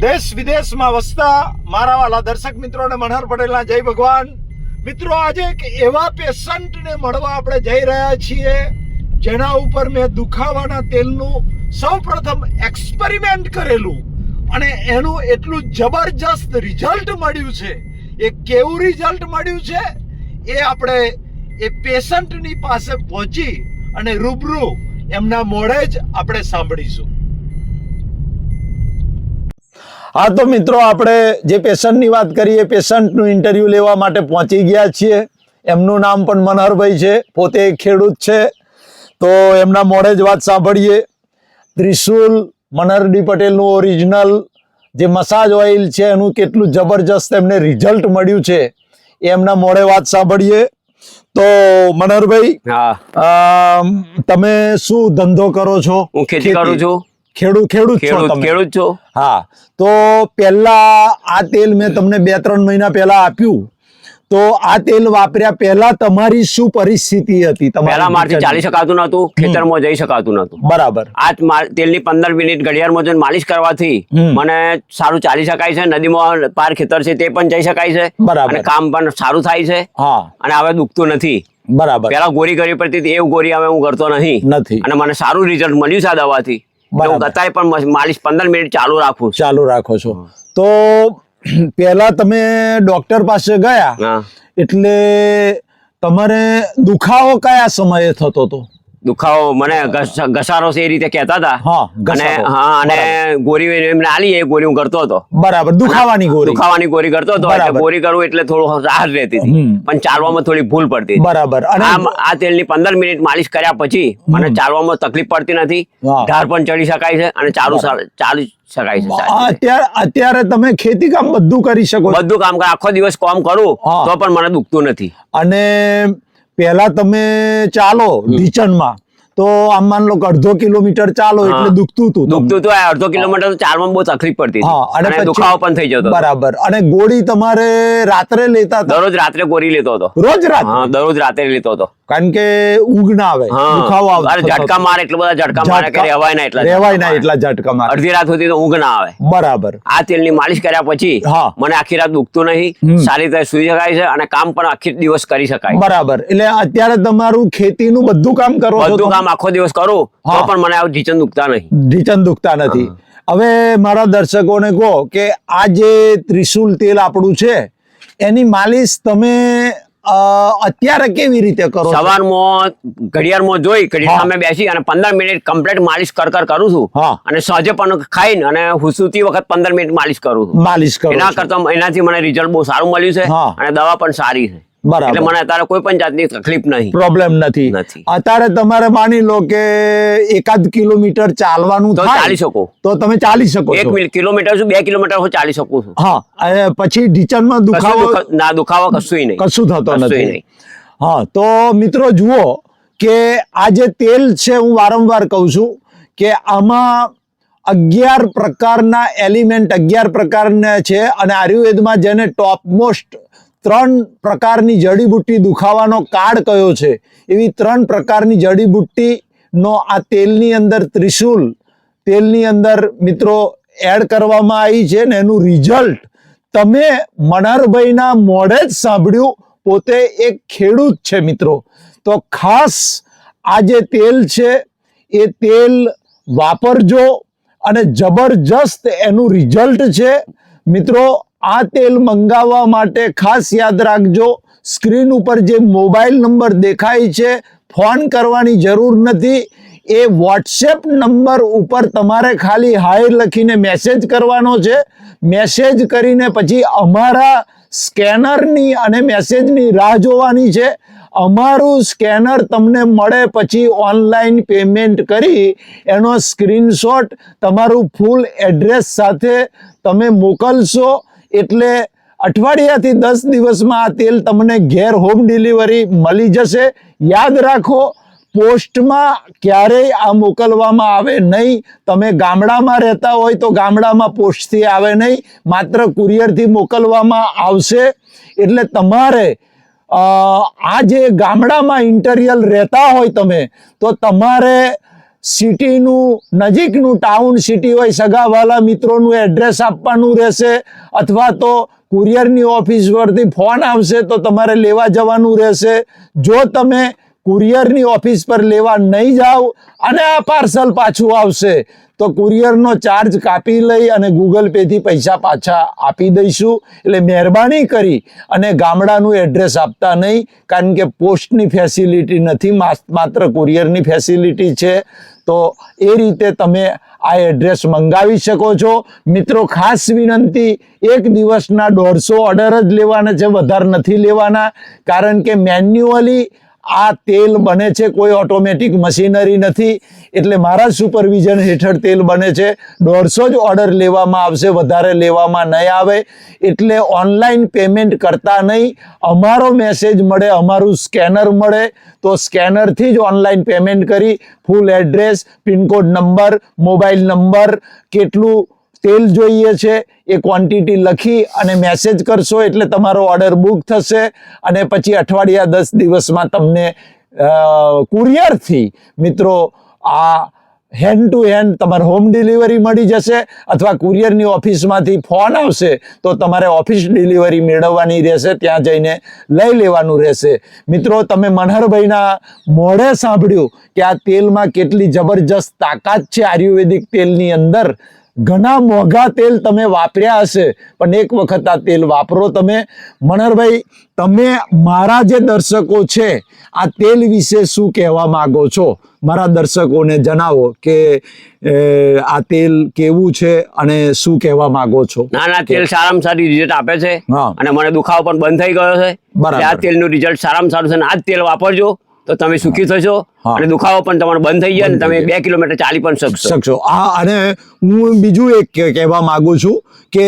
દેશ વિદેશમાં વસતા મારા વાલા દર્શક મિત્રોને મનહર પટેલના જય ભગવાન. મિત્રો, આજે એક એવા પેશન્ટને મળવા આપણે જઈ રહ્યા છીએ, જેના ઉપર મેં દુખાવાના તેલનું સૌપ્રથમ એક્સપેરિમેન્ટ કરેલું. અને એનું એટલું જબરજસ્ત રિઝલ્ટ મળ્યું છે. એ કેવું રિઝલ્ટ મળ્યું છે? એ આપણે એ પેશન્ટની પાસે પહોંચી અને રૂબરૂ એમના મોઢે જ આપણે સાંભળીશું. હા તો મિત્રો આપણે જે પેશન્ટની વાત કરીએ પેશન્ટનું ઇન્ટરવ્યુ લેવા માટે પહોંચી ગયા છીએ. એમનું નામ પણ મનહરભાઈ છે પોતે ખેડૂત છે. તો એમના મોડે જ વાત સાંભળીએ. ત્રિશુલ મનહરડી પટેલનું ઓરિજિનલ જે મસાજ ઓઇલ છે એનું કેટલું જબરજસ્ત એમને રિઝલ્ટ મળ્યું છે એમના મોડે વાત સાંભળીએ. તો મનહરભાઈ તમે શું ધંધો કરો છો? હું ખેતી કરું છું. ખેડૂત ખેડૂત છો તમે. ખેડૂત છો? હા. તો પહેલા આ તેલ મેં તમને બે ત્રણ મહિના પહેલા આપ્યું. તો આ તેલ વાપર્યા પહેલા તમારી શું પરિસ્થિતિ હતી? પહેલા મારથી ચાલી શકાતું નતું ખેતરમાં જઈ શકાતું નતું બરાબર. આ તેલની પંદર મિનિટ ઘડિયાળમાં જઈને માલિશ કરવાથી મને સારું ચાલી શકાય છે નદીમાં પાર ખેતર છે તે પણ જઈ શકાય છે. બરાબર. કામ પણ સારું થાય છે. હા. અને હવે દુખતું નથી. બરાબર. પેલા ગોરી કરવી પડતી એવું ગોળી હવે હું કરતો નહીં. નથી. અને મને સારું રિઝલ્ટ મળ્યું છે આ દવાથી. અત્યારે પણ માલિશ પંદર મિનિટ ચાલુ રાખું ચાલુ રાખો છો. તો પહેલા તમે ડોક્ટર પાસે ગયા એટલે તમારે દુખાવો કયા સમયે થતો હતો? દુખાવો મને ઘસારો છે એ રીતે કહેતા હતા. અને હા અને ગોરી એમને આલી એ ગોરી હું કરતો હતો. બરાબર દુખાવાની ગોરી દુખાવાની ગોરી કરતો હતો. એટલે ગોળી કરું એટલે થોડું રાહત રહેતી હતી. પણ ચાલવામાં થોડી ભૂલ પડતી બરાબર આમ આ તેલની પંદર મિનિટ માલિશ કર્યા પછી મને ચાલવામાં તકલીફ પડતી નથી. ઢાર પણ ચડી શકાય છે અને ચાલુ ચાલી શકાય છે અત્યારે અત્યારે તમે ખેતી કામ બધું કરી શકો બધું કામ કર આખો દિવસ કામ કરું તો પણ મને દુખતું નથી. અને પહેલા તમે ચાલો ઢીચણમાં. તો આમ માન લો અડધો કિલોમીટર ચાલો એટલે દુખતું હતું. દુખતું હતું આ અડધો કિલોમીટર ચાલવામાં બહુ તકલીફ પડતી હા અને દુખાવો પણ થઈ જતો બરાબર. અને ગોળી તમારે રાત્રે લેતા દરરોજ રાત્રે ગોળી લેતો હતો. રોજ રાત દરરોજ રાત્રે લેતો હતો. કારણ કે ઊંઘ ના આવે દુખાવો આવે. અરે ઝટકા મારે એટલા બધા ઝટકા મારે કે રહેવાય ના એટલા રહેવાય ના એટલા ઝટકા મારે. અડધી રાત સુધી તો ઊંઘ ના આવે. બરાબર. આ તેલની માલિશ કર્યા પછી મને આખી રાત દુખતું નહીં સારી રીતે સુઈ શકાય છે અને કામ પણ આખી દિવસ કરી શકાય. બરાબર. એટલે અત્યારે તમારું ખેતીનું બધું કામ કરો બધું કામ આખો દિવસ કરું તો હા. પણ મને આવું ઢીચન દુખતા નહીં. ઢીચન દુખતા નથી. હવે મારા દર્શકોને કહો કે આ જે ત્રિશુલ તેલ આપણું છે એની માલિશ તમે અત્યારે કેવી રીતે કરો સવારમાં ઘડિયાળમાં જોઈ ઘડિયાળ હા. સામે બેસી અને પંદર મિનિટ કમ્પ્લીટ માલિશ કર કર કરું છું. હા. અને સાંજે પણ ખાઈને અને હુસુતી વખત પંદર મિનિટ માલિશ કરું છું. માલિશ કરો એના કરતા એનાથી મને રિઝલ્ટ બહુ સારું મળ્યું છે અને દવા પણ સારી છે. બરાબર. એટલે મને અત્યારે કોઈ પણ જાતની તકલીફ નહીં. પ્રોબ્લેમ નથી. અત્યારે તમારે માની લો કે એકાદ કિલોમીટર ચાલવાનું તો ચાલી શકો. તો તમે ચાલી શકો એક કિલોમીટર શું? બે કિલોમીટર હું ચાલી શકું છું. હા અને પછી ઢીચણમાં દુખાવો ના દુખાવો કશું નહીં. કશું થતો નથી. હા તો મિત્રો જુઓ કે આ જે તેલ છે હું વારંવાર કહું છું કે આમાં અગિયાર પ્રકારના એલિમેન્ટ અગિયાર પ્રકારના છે અને આયુર્વેદમાં જેને ટોપ મોસ્ટ ત્રણ પ્રકારની જડીબુટ્ટી દુખાવાનો કાર્ડ કયો છે? એવી ત્રણ પ્રકારની જડીબુટ્ટીનો આ તેલની અંદર ત્રિશુલ, તેલની અંદર મિત્રો એડ કરવામાં આવી છે ને એનું રિઝલ્ટ તમે મનહરભાઈના મોઢે જ સાંભળ્યું, પોતે એક ખેડૂત છે મિત્રો. તો ખાસ આ જે તેલ છે, એ તેલ વાપરજો અને જબરજસ્ત એનું રિઝલ્ટ છે. મિત્રો આ તેલ મંગાવવા માટે ખાસ યાદ રાખજો. સ્ક્રીન ઉપર જે મોબાઈલ નંબર દેખાય છે, ફોન કરવાની જરૂર નથી. એ વોટ્સએપ નંબર ઉપર તમારે ખાલી હાય લખીને મેસેજ કરવાનો છે. મેસેજ કરીને પછી અમારા સ્કેનરની અને મેસેજની રાહ જોવાની છે. અમારું સ્કેનર તમને મળે પછી ઓનલાઈન પેમેન્ટ કરી. એનો સ્ક્રીનશોટ, તમારું ફૂલ એડ્રેસ સાથે તમે મોકલશો. એટલે અઠવાડિયાથી દસ દિવસમાં આ તેલ તમને ઘેર હોમ ડિલિવરી મળી જશે. યાદ રાખો, પોસ્ટમાં ક્યારેય આ મોકલવામાં આવે નહીં. તમે ગામડામાં રહેતા હોય તો ગામડામાં પોસ્ટથી આવે નહીં. માત્ર કુરિયરથી મોકલવામાં આવશે. એટલે તમારે આ જે ગામડામાં ઇન્ટરિયલ રહેતા હોય તમે, તો તમારે સિટીનું નજીકનું ટાઉન સિટી હોય, સગાવાલા મિત્રોનું એડ્રેસ આપવાનું રહેશે, અથવા તો કુરિયરની ઓફિસ પરથી ફોન આવશે તો તમારે લેવા જવાનું રહેશે. જો તમે કુરિયરની ઓફિસ પર લેવા નહીં જાઓ અને આ પાર્સલ પાછું આવશે. તો કુરિયરનો ચાર્જ કાપી લઈ અને ગૂગલ પેથી પૈસા પાછા આપી દઈશું. એટલે મહેરબાની કરી અને ગામડાનું એડ્રેસ આપતા નહીં, કારણ કે પોસ્ટની ફેસિલિટી નથી માત્ર કુરિયરની ફેસિલિટી છે. તો એ રીતે તમે આ એડ્રેસ મંગાવી શકો છો. મિત્રો, ખાસ વિનંતી, એક દિવસના દોઢસો ઓર્ડર જ લેવાના છે, વધારે નથી લેવાના, કારણ કે મેન્યુઅલી આ તેલ બને છે, કોઈ ઓટોમેટિક મશીનરી નથી. એટલે મારા સુપરવિઝન હેઠળ તેલ બને છે. દોઢસો જ ઓર્ડર લેવામાં આવશે, વધારે લેવામાં નહીં આવે. એટલે ઓનલાઈન પેમેન્ટ કરતા નહીં. અમારો મેસેજ મળે, અમારું સ્કેનર મળે. તો સ્કેનરથી જ ઓનલાઈન પેમેન્ટ કરી. Full address pincode number mobile number કેટલું તેલ જોઈએ છે, એ ક્વોન્ટિટી લખી અને મેસેજ કરશો એટલે તમારો ઓર્ડર બુક થશે અને પછી અઠવાડિયા દસ દિવસમાં તમને કુરિયરથી મિત્રો આ હેન્ડ ટુ હેન્ડ તમારે હોમ ડિલિવરી મળી જશે અથવા કુરિયરની ઓફિસમાંથી ફોન આવશે તો તમારે ઓફિસ ડિલિવરી મેળવવાની રહેશે, ત્યાં જઈને લઈ લેવાનું રહેશે. મિત્રો, તમે મનહરભાઈના મોઢે સાંભળ્યું કે આ તેલમાં કેટલી જબરજસ્ત તાકાત છે આયુર્વેદિક તેલની અંદર? ઘણા મોંઘા તેલ તમે વાપર્યા હશે પણ એક વખત આ તેલ વાપરો તમે. મનરભાઈ તમે મારા જે દર્શકો છે આ તેલ વિશે શું કહેવા માગો છો? મારા દર્શકોને જણાવો કે આ તેલ કેવું છે અને શું કહેવા માંગો છો? ના ના તેલ સારામાં સારી રિઝલ્ટ આપે છે. અને મને દુખાવો પણ બંધ થઈ ગયો છે. બરાબર. આ તેલનું રિઝલ્ટ સારામાં સારું છે અને આ જ તેલ વાપરજો. તો તમે સુખી થશો અને દુખાવો પણ તમારો બંધ થઈ જાય અને તમે બે કિલોમીટર ચાલી પણ શકશો. શકશો. આ અને હું બીજું એક કહેવા માંગુ છું કે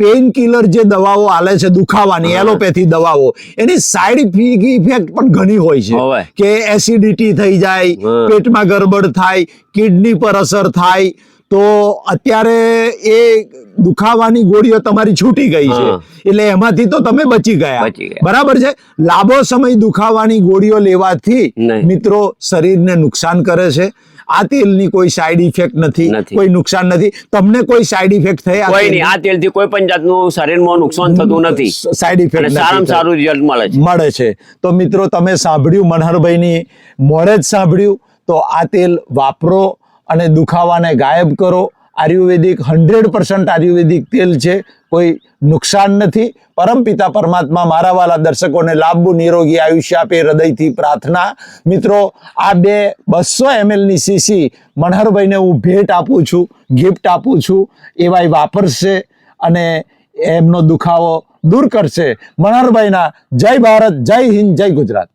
પેઇન કિલર જે દવાઓ આલે છે દુખાવાની એલોપેથી દવાઓ એની સાઈડ ઇફેક્ટ પણ ઘણી હોય. છે. કે એસિડિટી થઈ જાય પેટમાં ગડબડ થાય કિડની પર અસર થાય તો અત્યારે એ દુખાવાની ગોળીઓ તમારી છૂટી ગઈ છે. એટલે એમાંથી તો તમે બચી ગયા. બરાબર છે? લાંબો સમય દુખાવાની ગોળીઓ લેવાથી મિત્રો શરીરને નુકસાન કરે છે. આ તેલની કોઈ સાઈડ ઇફેક્ટ નથી. કોઈ નુકસાન નથી. તમને કોઈ સાઈડ ઇફેક્ટ થઈ કોઈ નહીં. આ તેલથી કોઈ પણ જાતનું શરીરમાં નુકસાન થતું નથી. સાઈડ ઇફેક્ટ સારામાં સારું રિઝલ્ટ મળે છે. મળે છે. તો મિત્રો તમે સાંભળ્યું મનહરભાઈની મોડે જ સાંભળ્યું. તો આ તેલ વાપરો. અને દુખાવાને ગાયબ કરો. આયુર્વેદિક હંડ્રેડ પર્સન્ટ આયુર્વેદિક તેલ છે. કોઈ નુકસાન નથી. પરમપિતા પરમાત્મા મારા વાલા દર્શકોને લાંબુ નિરોગી આયુષ્ય આપે, હૃદયથી પ્રાર્થના. મિત્રો, આ બે બસો એમએલની સીસી મનહરભાઈને હું ભેટ આપું છું ગિફ્ટ આપું છું. એવાય વાપરશે અને એમનો દુખાવો દૂર કરશે. મનહરભાઈના જય ભારત, જય હિન્દ, જય ગુજરાત.